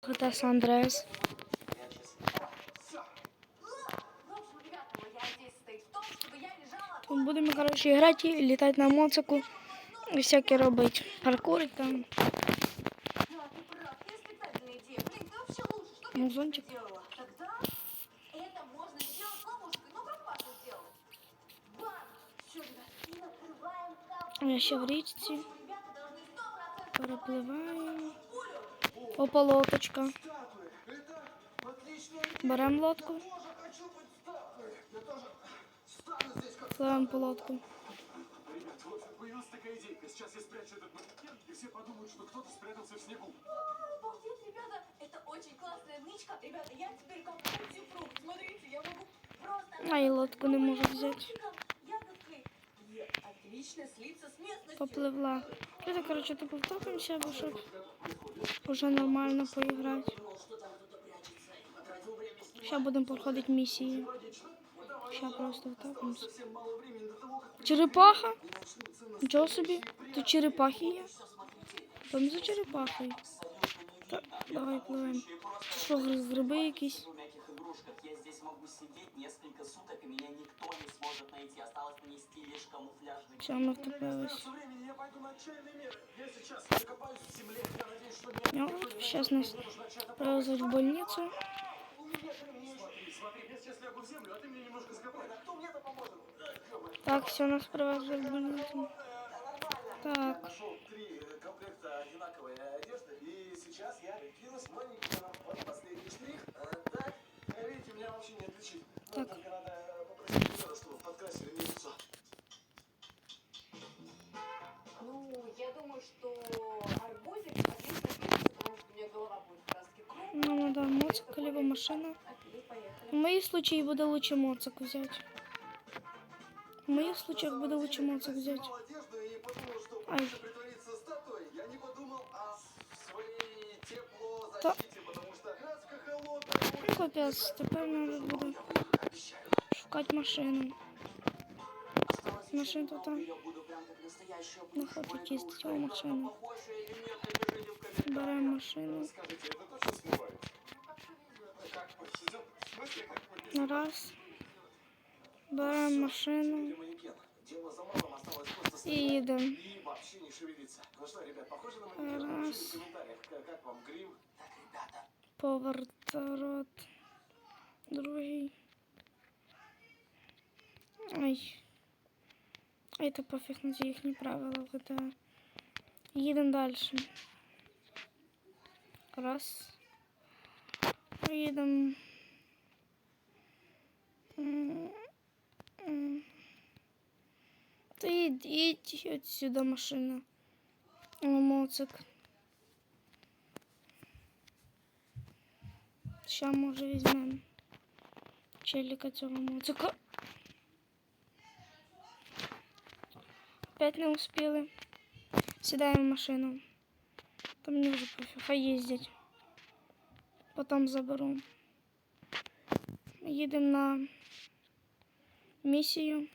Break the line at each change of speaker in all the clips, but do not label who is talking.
GTA San Andreas.
В общем, ребята, моя идея состоит в том, чтобы я лежала...
Тут будемо, коротше, грати, літати на моцику і всяке робити. Паркурить там.
Да, ты прав, перспективная идея. Блин, ты вообще лучше. Что ты
Музончик.
делала? Тогда это можно сделать ловушкой. Ну, как Паша сделал? Бам! Все, ребят, и накрываем капсулу.
Я ще в річці.
Ребята должны 100%
Перепливаємо. Опа, лодочка. Беремо лодку.
Я
пливемо по лодку.
Сейчас я спрячу этот манекен, и все подумают, что кто-то спрятался в снегу.
Обалдеть, ребята, это очень классная нычка. Ребята, я теперь как фрукт. Смотрите, я могу просто...
А і лодку не можу взяти. попливла. Ну, Я коротше, тупо втопимося, бо щоб вже нормально поіграти. Ще будемо проходити місії. Ще просто втопимося. Черепаха? Нічого собі? Тут черепахи є. Там за черепахою. Та, давай пливемо. Що, гриби якісь?
Могу сидеть несколько суток, и меня никто не сможет найти. Осталось нанести лишь камуфляжный
Все, ми втопились.
остается времени, я пойду на отчаянные меры. Я сейчас закопаюсь в земле. Я надеюсь, что меня
Ну, сейчас нас привезуть в больницу.
А?
Так, все, нас привезли в больницу. Так,
Нашел три э, комплекта одинаковой одежды, и сейчас я кинусь маленьким под последний штрих. Лицо.
Ну, я думаю, что арбузик отлично пишется, потому что у меня голова будет в краске круглая.
нам надо моцик, либо машина. В моїх случаях буде лучше моцик взяти. В моїх случаях буде лучше моцик
что
Ай. капець, тепер треба буде
Обещаю.
шукати машину. Машина тут там.
Я буду прям как настоящая
Знаходить їсти цю машину.
похожая или нет, напишите в комментариях.
Беремо машину.
Скажите, это точно смывается?
Как повезет? В смысле, как повезет?
Раз. Беремо машину
Для манекена. Дело за малым осталось просто
і їдемо.
и вообще не шевелиться. Ну что, ребят, похоже на манекен? Напишите
Раз.
в
Другий. Ай. Ай, это пофіг на ці їхні правила в GTA. Їдемо далі. Раз. Їдемо. М, м. Та їдь, їдь отсюда машина. О, моцик. Ща може візьмемо челіка цього моцика. Опять не успіли. Сідаємо в машину. Та мені вже пофіг, хай їздять. Потім заберу. Їдемо на місію.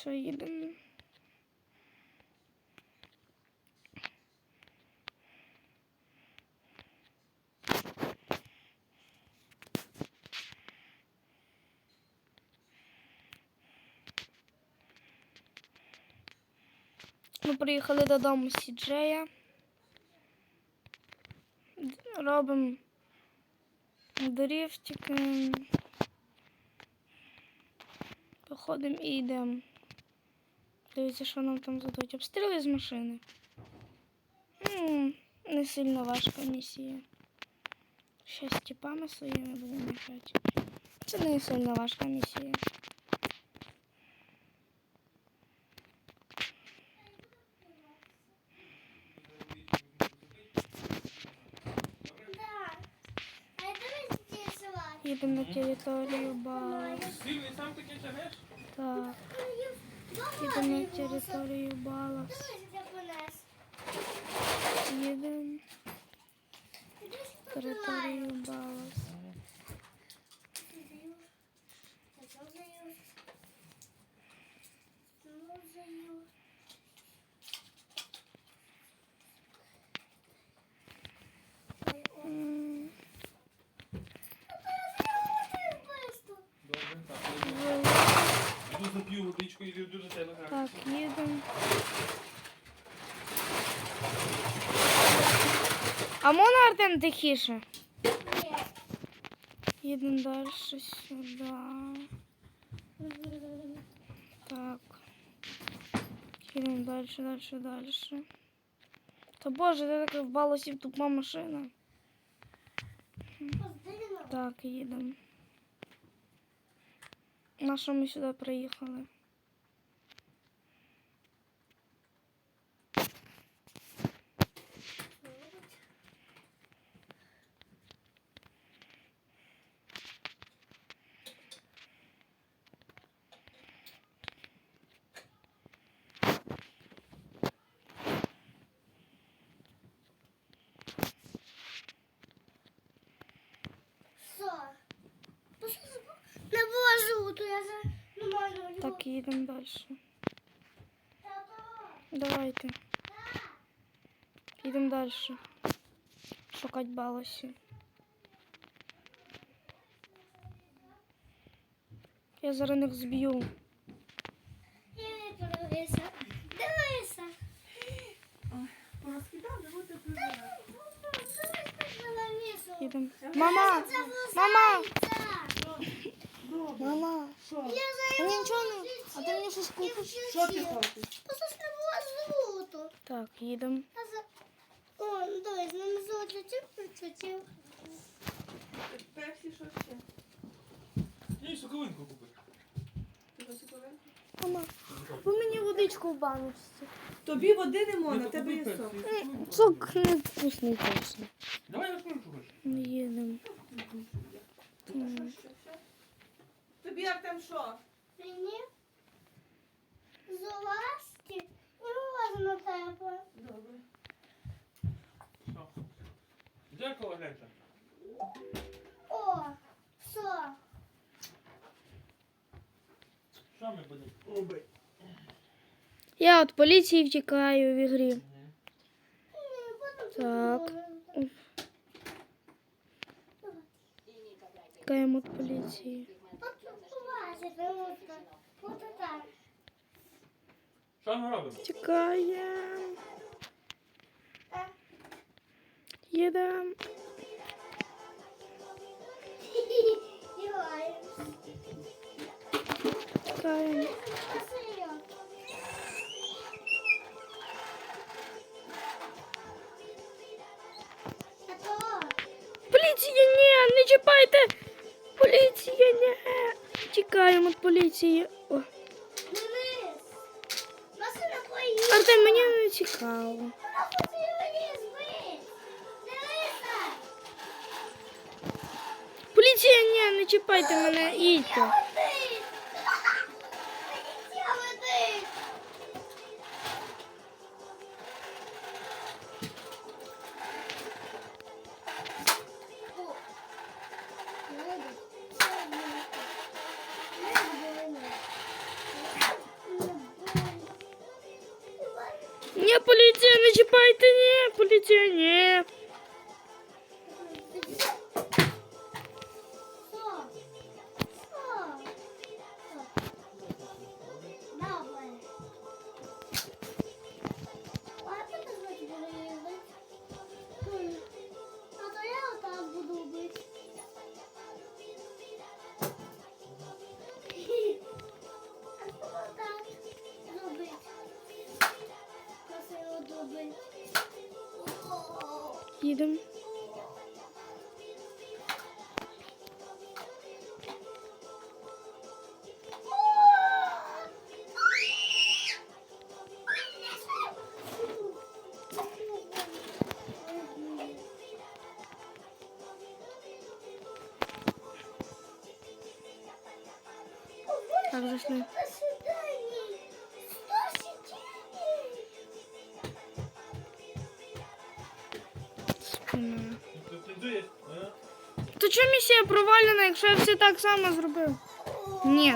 Що їдемо? Ми приїхали додому з Сіджея. Робимо дрифтики. Походимо і йдемо. Дивіться, що нам там задуть. Обстріли з машини. Ну, не сильно важка місія. Ще з тіпами своїми будемо мішати. Це не сильно важка місія. Їдемо на територію баз.
Ти сам таке тягнеш?
Так. їдемо на територію Балас. Їдемо на територію Балас.
Так,
їдемо. А можна Артем тихіше? Їдемо далі сюди. Так. Їдемо далі, далі, далі. Та боже, де така в балосі тупа машина. Так, їдемо. На що ми сюди приїхали?
Не положу, я за не.
Так, їдемо далі. Давайте. Їдемо далі. Шукати балосі. Я зараз них зб'ю.
Дивися. Дивися.
Їдемо. Мама! Мама! Мама!
Я
Мені нічого не. А ти мені щось купиш?
Що ти хочеш? Просто ж не було золото.
Так, їдемо.
А за... О, ну дивись, нам золото чим причутив.
Персі, що ще?
Ні, соковинку купи.
Мама, ви мені водичку в баночці.
Тобі води не можна, тебе є сок.
Сок не вкусний точно.
Давай я скажу, що хочеш.
Їдемо. М.
Тобі як там що?
Мені золасті не можна тебе.
Добре.
Що? Гляньте.
О, все.
Що ми будемо? Оби.
Я від поліції втікаю в ігрі. Так.
зробимо.
Тікаємо від поліції.
Що ми робимо?
Тікаємо.
Так.
Їдемо.
Ігор,
Тікаємо.
красиво. А то,
Поліція, ні, не чіпайте! Поліція, ні! Тікаємо від поліції. О. Артем, мені не цікаво. Поліція, ні, не чіпайте мене, їдьте.
поліція, не
чіпайте, ні, поліція, ні.
mıydım? Arkadaşlar А?
То чому місія провалена, якщо я все так само зробив? Ні.